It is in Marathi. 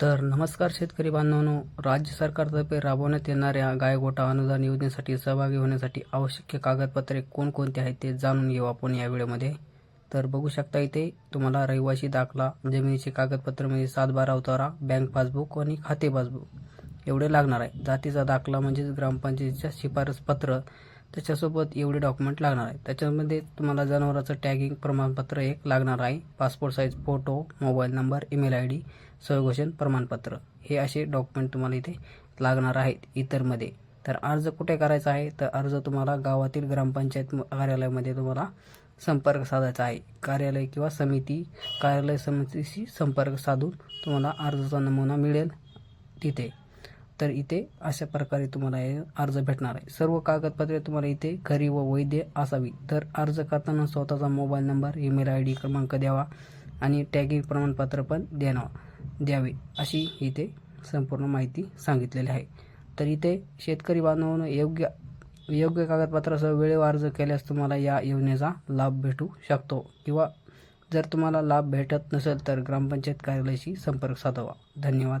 तर नमस्कार शेतकरी बांधवांनो राज्य सरकारतर्फे राबवण्यात येणाऱ्या गायगोटा अनुदान योजनेसाठी सहभागी होण्यासाठी आवश्यक कागदपत्रे कोणकोणती आहेत ते जाणून घेऊ आपण या व्हिडिओमध्ये. तर बघू शकता इथे तुम्हाला रहिवासी दाखला जमिनीचे कागदपत्र म्हणजे सातबारा उतारा बँक पासबुक आणि खाते पासबुक एवढे लागणार आहे. जातीचा दाखला म्हणजेच ग्रामपंचायतीच्या शिफारस पत्र त्याच्यासोबत एवढे डॉक्युमेंट लागणार आहे त्याच्यामध्ये तुम्हाला जनावराचं टॅगिंग प्रमाणपत्र एक लागणार आहे. Passport size photo mobile number email I D स्वयंघोषण प्रमाणपत्र. हे असे डॉक्युमेंट तुम्हाला इथे लागणार आहेत इतरमध्ये. तर अर्ज कुठे करायचा आहे? तर अर्ज तुम्हाला गावातील ग्रामपंचायत कार्यालयामध्ये तुम्हाला संपर्क साधायचा आहे. कार्यालय किंवा समिती कार्यालय समितीशी संपर्क साधून तुम्हाला अर्जाचा नमुना मिळेल तिथे. तर इथे अशा प्रकारे तुम्हाला हे अर्ज भेटणार आहे. सर्व कागदपत्रे तुम्हाला इथे खरी व वैध असावी. तर अर्ज करताना स्वतःचा mobile number email I D क्रमांक द्यावा आणि टॅगिंग प्रमाणपत्र पण देणार द्यावे अशी इथे संपूर्ण माहिती सांगितलेली आहे. तर इथे शेतकरी बांधवांनो योग्य योग्य कागदपत्रासह वेळेवर अर्ज केल्यास तुम्हाला या योजनेचा लाभ भेटू शकतो. किंवा जर तुम्हाला लाभ भेटत नसेल तर ग्रामपंचायत कार्यालयाशी संपर्क साधावा. धन्यवाद.